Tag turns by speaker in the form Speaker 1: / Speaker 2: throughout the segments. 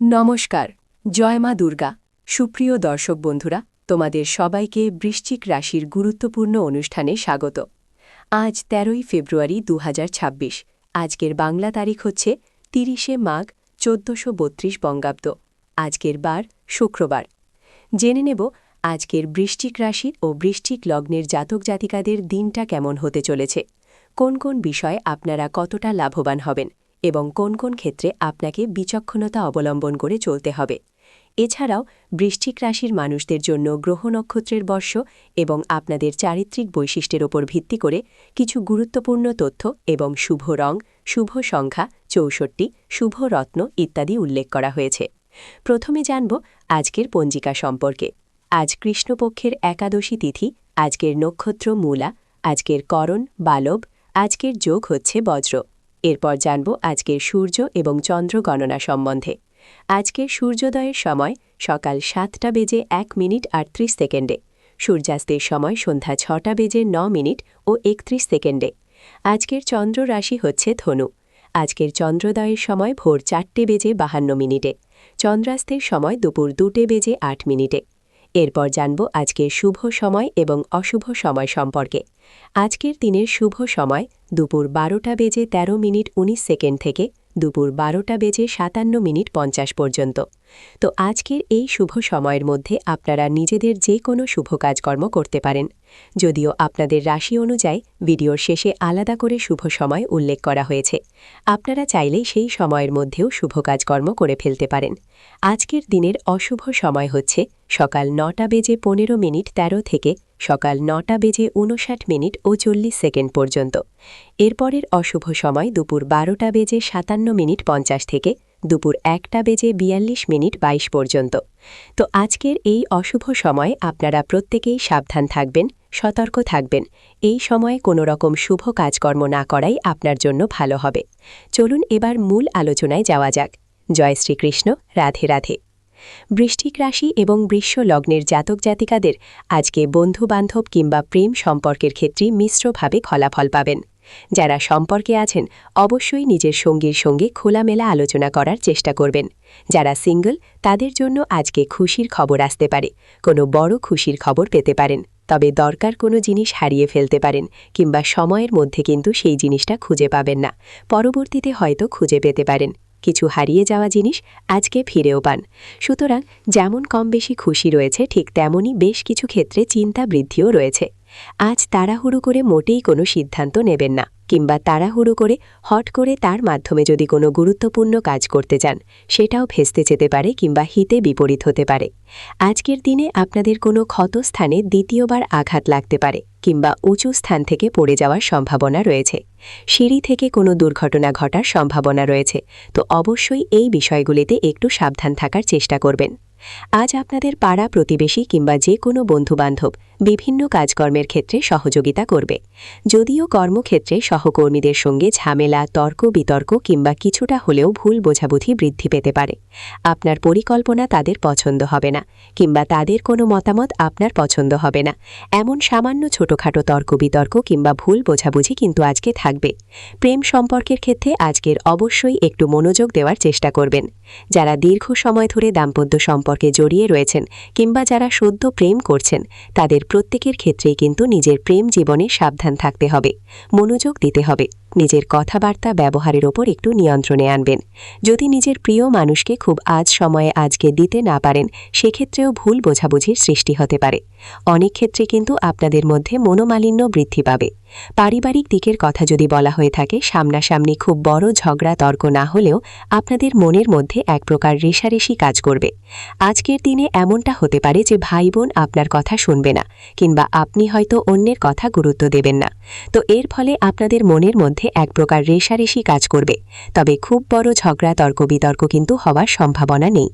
Speaker 1: নমস্কার, জয় মা দুর্গা। সুপ্রিয় দর্শক বন্ধুরা, তোমাদের সবাইকে বৃশ্চিক রাশির গুরুত্বপূর্ণ অনুষ্ঠানে স্বাগত। আজ তেরোই ফেব্রুয়ারি দু হাজার ছাব্বিশ, আজকের বাংলা তারিখ হচ্ছে তিরিশে মাঘ চোদ্দশো বত্রিশ বঙ্গাব্দ, আজকের বার শুক্রবার। জেনে নেব আজকের বৃশ্চিক রাশির ও বৃশ্চিক লগ্নের জাতক জাতিকাদের দিনটা কেমন হতে চলেছে, কোন কোন বিষয়ে আপনারা কতটা লাভবান হবেন এবং কোন কোন ক্ষেত্রে আপনাকে বিচক্ষণতা অবলম্বন করে চলতে হবে। এছাড়াও, বৃশ্চিক রাশির মানুষদের জন্য গ্রহ নক্ষত্রের বর্ষ এবং আপনাদের চারিত্রিক বৈশিষ্ট্যের ওপর ভিত্তি করে কিছু গুরুত্বপূর্ণ তথ্য এবং শুভ রং, শুভ সংখ্যা, চৌষট্টি, শুভ রত্ন ইত্যাদি উল্লেখ করা হয়েছে। প্রথমে জানব আজকের পঞ্জিকা সম্পর্কে। আজ কৃষ্ণপক্ষের একাদশী তিথি, আজকের নক্ষত্র মূলা আজকের করণ, বালব, আজকের যোগ হচ্ছে বজ্র। এরপর জানব আজকের সূর্য এবং চন্দ্র গণনা সম্বন্ধে। আজকের সূর্যোদয়ের সময় সকাল সাতটা বেজে এক মিনিট আটত্রিশ সেকেন্ডে, সূর্যাস্তের সময় সন্ধ্যা ছটা বেজে ন মিনিট ও একত্রিশ সেকেন্ডে। আজকের চন্দ্র রাশি হচ্ছে ধনু। আজকের চন্দ্রোদয়ের সময় ভোর চারটে বেজে বাহান্ন মিনিটে, চন্দ্রাস্তের সময় দুপুর দুটে বেজে আট মিনিটে। এরপর জানব আজকের শুভ সময় এবং অশুভ সময় সম্পর্কে। আজকের দিনের শুভ সময় দুপুর বারোটা বেজে ১৩ মিনিট ১৯ সেকেন্ড থেকে দুপুর বারোটা বেজে সাতান্ন মিনিট পঞ্চাশ পর্যন্ত। তো আজকের এই শুভ সময়ের মধ্যে আপনারা নিজেদের যে কোনো শুভ কাজকর্ম করতে পারেন। যদিও আপনাদের রাশি অনুযায়ী ভিডিওর শেষে আলাদা করে শুভ সময় উল্লেখ করা হয়েছে। আপনারা চাইলেই সেই সময়ের মধ্যেও শুভ কাজকর্ম করে ফেলতে পারেন। আজকের দিনের অশুভ সময় হচ্ছে সকাল নটা বেজে পনেরো মিনিট ১৩ থেকে সকাল নটা বেজে উনষাট মিনিট ও চল্লিশ সেকেন্ড পর্যন্ত। এরপরের অশুভ সময় দুপুর বারোটা বেজে সাতান্ন মিনিট পঞ্চাশ থেকে দুপুর একটা বেজে বিয়াল্লিশ মিনিট ২২ পর্যন্ত। তো আজকের এই অশুভ সময়ে আপনারা প্রত্যেকেই সাবধান থাকবেন, সতর্ক থাকবেন। এই সময়ে কোনো রকম শুভ কাজকর্ম না করাই আপনার জন্য ভালো হবে। চলুন এবার মূল আলোচনায় যাওয়া যাক। জয় শ্রীকৃষ্ণ, রাধে রাধে। বৃষ্টিক রাশি এবং বৃষ্য লগ্নের জাতক জাতিকাদের আজকে বন্ধুবান্ধব কিংবা প্রেম সম্পর্কের ক্ষেত্রে মিশ্রভাবে ফলাফল পাবেন। যারা সম্পর্কে আছেন, অবশ্যই নিজের সঙ্গীর সঙ্গে খোলামেলা আলোচনা করার চেষ্টা করবেন। যারা সিঙ্গল, তাদের জন্য আজকে খুশির খবর আসতে পারে। কোনো বড় খুশির খবর পেতে পারেন। তবে দরকার কোনো জিনিস হারিয়ে ফেলতে পারেন কিংবা সময়ের মধ্যে কিন্তু সেই জিনিসটা খুঁজে পাবেন না। পরবর্তীতে হয়তো খুঁজে পেতে পারেন। কিছু হারিয়ে যাওয়া জিনিস আজকে ফিরেও পান। সুতরাং যেমন কম বেশি খুশি রয়েছে, ঠিক তেমনই বেশ কিছু ক্ষেত্রে চিন্তা বৃদ্ধিও রয়েছে। আজ তাড়াহুড়ো করে মোটেই কোনো সিদ্ধান্ত নেবেন না, কিংবা তাড়াহুড়ো করে হট করে তার মাধ্যমে যদি কোনো গুরুত্বপূর্ণ কাজ করতে চান, সেটাও ভেস্তে যেতে পারে কিংবা হিতে বিপরীত হতে পারে। আজকের দিনে আপনাদের কোনো ক্ষতস্থানে দ্বিতীয়বার আঘাত লাগতে পারে, কিংবা উঁচু স্থান থেকে পড়ে যাওয়ার সম্ভাবনা রয়েছে। সিঁড়ি থেকে কোনো দুর্ঘটনা ঘটার সম্ভাবনা রয়েছে, তো অবশ্যই এই বিষয়গুলিতে একটু সাবধান থাকার চেষ্টা করবেন। আজ আপনাদের পাড়া প্রতিবেশী কিংবা যে কোনো বন্ধুবান্ধব বিভিন্ন কাজকর্মের ক্ষেত্রে সহযোগিতা করবে। যদিও কর্মক্ষেত্রে সহকর্মীদের সঙ্গে ঝামেলা, তর্ক, বিতর্ক কিংবা কিছুটা হলেও ভুল বোঝাবুঝি বৃদ্ধি পেতে পারে। আপনার পরিকল্পনা তাদের পছন্দ হবে না, কিংবা তাদের কোনো মতামত আপনার পছন্দ হবে না। এমন সামান্য ছোটখাটো তর্ক বিতর্ক কিংবা ভুল বোঝাবুঝি কিন্তু আজকে থাকবে। প্রেম সম্পর্কের ক্ষেত্রে আজকের অবশ্যই একটু মনোযোগ দেওয়ার চেষ্টা করবেন। যারা দীর্ঘ সময় ধরে দাম্পত্য সম্পর্কে জড়িয়ে রয়েছেন কিংবা যারা সদ্য প্রেম করছেন, তাদের প্রত্যেকের ক্ষেত্রেই কিন্তু নিজের প্রেম জীবনে সাবধান থাকতে হবে মনোযোগ দিতে হবে। নিজের কথাবার্তা ব্যবহারের ওপর একটু নিয়ন্ত্রণে আনবেন। যদি নিজের প্রিয় মানুষকে খুব আজ সময়ে আজকে দিতে না পারেন, সেক্ষেত্রেও ভুল বোঝাবুঝির সৃষ্টি হতে পারে। অনেক ক্ষেত্রে কিন্তু আপনাদের মধ্যে মনোমালিন্য বৃদ্ধি পাবে। পারিবারিক দিকের কথা যদি বলা হয়ে থাকে, সামনাসামনি খুব বড় ঝগড়া তর্ক না হলেও আপনাদের মনের মধ্যে এক প্রকার রেশারেশি কাজ করবে। আজকের দিনে এমনটা হতে পারে যে ভাই বোন আপনার কথা শুনবে না, কিংবা আপনি হয়তো অন্যের কথা গুরুত্ব দেবেন না। তো এর ফলে আপনাদের মনের মধ্যে এক প্রকার রেশারেশি কাজ করবে। তবে খুব বড় ঝগড়া তর্ক বিতর্ক কিন্তু হওয়ার সম্ভাবনা নেই।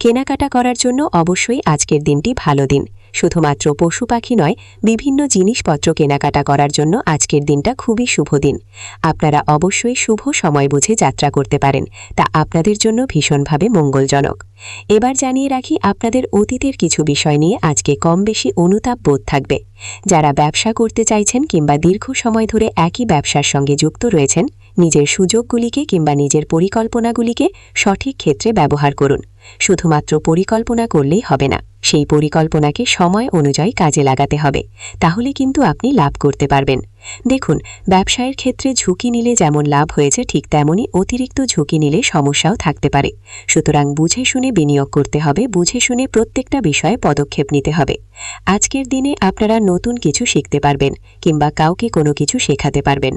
Speaker 1: কেনাকাটা করার জন্য অবশ্যই আজকের দিনটি ভালো দিন। শুধুমাত্র পশু পাখি নয়, বিভিন্ন জিনিসপত্র কেনাকাটা করার জন্য আজকের দিনটা খুবই শুভ দিন। আপনারা অবশ্যই শুভ সময় বুঝে যাত্রা করতে পারেন, তা আপনাদের জন্য ভীষণভাবে মঙ্গলজনক। এবার জানিয়ে রাখি আপনাদের অতীতের কিছু বিষয় নিয়ে আজকে কম বেশি অনুতাপ বোধ থাকবে। যারা ব্যবসা করতে চাইছেন কিংবা দীর্ঘ সময় ধরে একই ব্যবসার সঙ্গে যুক্ত রয়েছেন, নিজের সুযোগগুলিকে কিংবা নিজের পরিকল্পনাগুলিকে সঠিক ক্ষেত্রে ব্যবহার করুন। শুধুমাত্র পরিকল্পনা করলেই হবে না। সেই পরিকল্পনাকে সময় অনুযায়ী কাজে লাগাতে হবে, তাহলে কিন্তু আপনি লাভ করতে পারবেন। দেখুন, ব্যবসায়ের ক্ষেত্রে ঝুঁকি নিলে যেমন লাভ হয়েছে, ঠিক তেমনই অতিরিক্ত ঝুঁকি নিলে সমস্যাও থাকতে পারে। সুতরাং বুঝে শুনে বিনিয়োগ করতে হবে, বুঝে শুনে প্রত্যেকটা বিষয়ে পদক্ষেপ নিতে হবে। আজকের দিনে আপনারা নতুন কিছু শিখতে পারবেন, কিংবা কাউকে কোনো কিছু শেখাতে পারবেন।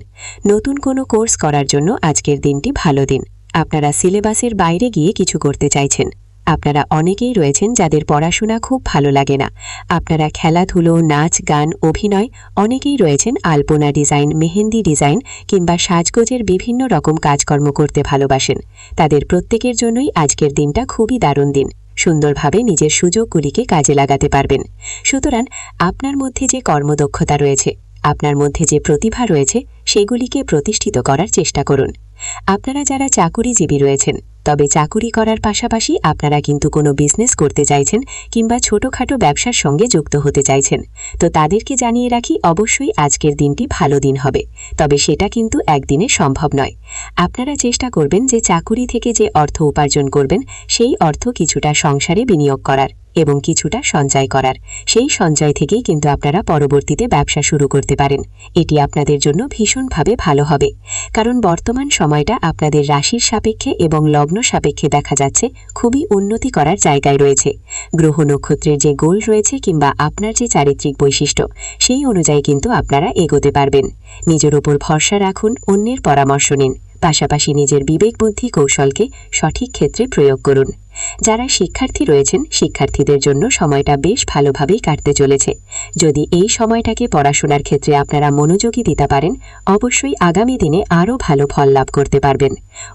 Speaker 1: নতুন কোনো কোর্স করার জন্য আজকের দিনটি ভালো দিন। আপনারা সিলেবাসের বাইরে গিয়ে কিছু করতে চাইছেন। আপনারা অনেকেই রয়েছেন যাদের পড়াশোনা খুব ভালো লাগে না। আপনারা খেলাধুলো, নাচ, গান, অভিনয় অনেকেই রয়েছেন আলপনা ডিজাইন, মেহেন্দি ডিজাইন কিংবা সাজগোজের বিভিন্ন রকম কাজকর্ম করতে ভালোবাসেন। তাদের প্রত্যেকের জন্যই আজকের দিনটা খুবই দারুণ দিন। সুন্দরভাবে নিজের সুযোগগুলিকে কাজে লাগাতে পারবেন। সুতরাং আপনার মধ্যে যে কর্মদক্ষতা রয়েছে, আপনার মধ্যে যে প্রতিভা রয়েছে, সেগুলিকে প্রতিষ্ঠিত করার চেষ্টা করুন। আপনারা যারা চাকুরিজীবী রয়েছেন, তবে চাকুরি করার পাশাপাশি আপনারা কিন্তু কোনো বিজনেস করতে চাইছেন কিংবা ছোটোখাটো ব্যবসার সঙ্গে যুক্ত হতে চাইছেন। তো তাদেরকে জানিয়ে রাখি, অবশ্যই আজকের দিনটি ভালো দিন হবে। তবে সেটা কিন্তু একদিনে সম্ভব নয়। আপনারা চেষ্টা করবেন যে চাকুরি থেকে যে অর্থ উপার্জন করবেন, সেই অর্থ কিছুটা সংসারে বিনিয়োগ করার। এবং কিছুটা সঞ্চয় করার। সেই সঞ্চয় থেকেই কিন্তু আপনারা পরবর্তীতে ব্যবসা শুরু করতে পারেন। এটি আপনাদের জন্য ভীষণভাবে ভালো হবে। কারণ বর্তমান সময়টা আপনাদের রাশির সাপেক্ষে এবং লগ্ন সাপেক্ষে দেখা যাচ্ছে খুবই উন্নতি করার জায়গায় রয়েছে। গ্রহ নক্ষত্রের যে গোল রয়েছে কিংবা আপনার যে চারিত্রিক বৈশিষ্ট্য, সেই অনুযায়ী কিন্তু আপনারা এগোতে পারবেন। নিজের ওপর ভরসা রাখুন, অন্যের পরামর্শ নিন। পাশাপাশি নিজের বিবেক বুদ্ধি কৌশলকে সঠিক ক্ষেত্রে প্রয়োগ করুন। যারা শিক্ষার্থী রয়েছেন, শিক্ষার্থীদের জন্য সময়টা বেশ ভালোভাবেই কাটতে চলেছে। যদি এই সময়টাকে পড়াশোনার ক্ষেত্রে আপনারা মনোযোগী দিতে পারেন, অবশ্যই আগামী দিনে আরও ভালো ফল লাভ করতে পারবেন।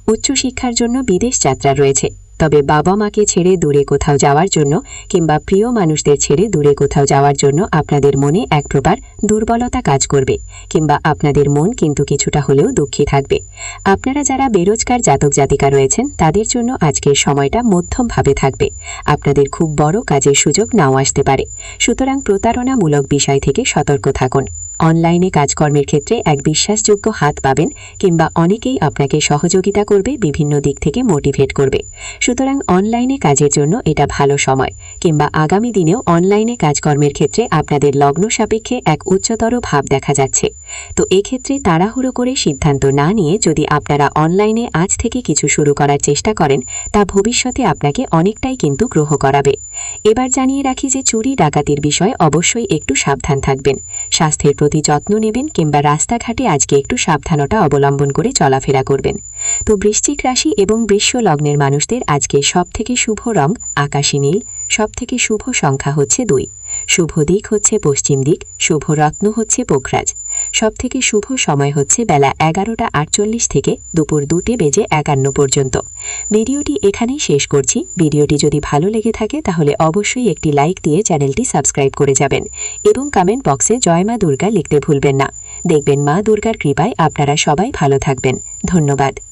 Speaker 1: উচ্চশিক্ষার জন্য বিদেশ যাত্রা রয়েছে। তবে বাবা মাকে ছেড়ে দূরে কোথাও যাওয়ার জন্য কিংবা প্রিয় মানুষদের ছেড়ে দূরে কোথাও যাওয়ার জন্য আপনাদের মনে এক প্রকার দুর্বলতা কাজ করবে, কিংবা আপনাদের মন কিন্তু কিছুটা হলেও দুঃখী থাকবে। আপনারা যারা বেরোজগার জাতক জাতিকা রয়েছেন, তাদের জন্য আজকের সময়টা মধ্যমভাবে থাকবে। আপনাদের খুব বড় কাজের সুযোগ নাও আসতে পারে। সুতরাং প্রতারণামূলক বিষয় থেকে সতর্ক থাকুন। অনলাইনে কাজকর্মের ক্ষেত্রে এক বিশ্বাসযোগ্য হাত পাবেন কিংবা অনেকেই আপনাকে সহযোগিতা করবে, বিভিন্ন দিক থেকে মোটিভেট করবে। সুতরাং অনলাইনে কাজের জন্য এটা ভালো সময়, কিংবা আগামী দিনেও অনলাইনে কাজকর্মের ক্ষেত্রে আপনাদের লগ্ন সাপেক্ষে এক উচ্চতর ভাব দেখা যাচ্ছে। তো এক্ষেত্রে তাড়াহুড়ো করে সিদ্ধান্ত না নিয়ে যদি আপনারা অনলাইনে আজ থেকে কিছু শুরু করার চেষ্টা করেন, তা ভবিষ্যতে আপনাকে অনেকটাই কিন্তু গ্রহ করাবে। এবার জানিয়ে রাখি যে চুরি ডাকাতির বিষয়ে অবশ্যই একটু সাবধান থাকবেন। স্বাস্থ্যের প্রতি যত্ন নেবেন কিংবা রাস্তাঘাটে আজকে একটু সাবধানতা অবলম্বন করে চলাফেরা করবেন। তো বৃশ্চিক রাশি এবং বৃষ্য লগ্নের মানুষদের আজকে সবথেকে শুভ রং আকাশী নীল, সবথেকে শুভ সংখ্যা হচ্ছে দুই। শুভ দিক হচ্ছে পশ্চিম দিক, শুভ রত্ন হচ্ছে পোখরাজ। সবথেকে শুভ সময় হচ্ছে বেলা এগারোটা আটচল্লিশ থেকে দুপুর দুটে বেজে একান্ন পর্যন্ত। ভিডিওটি এখানেই শেষ করছি। ভিডিওটি যদি ভালো লেগে থাকে তাহলে অবশ্যই একটি লাইক দিয়ে চ্যানেলটি সাবস্ক্রাইব করে যাবেন এবং কমেন্ট বক্সে জয় মা দুর্গা লিখতে ভুলবেন না। দেখবেন মা দুর্গার কৃপায় আপনারা সবাই ভালো থাকবেন। ধন্যবাদ।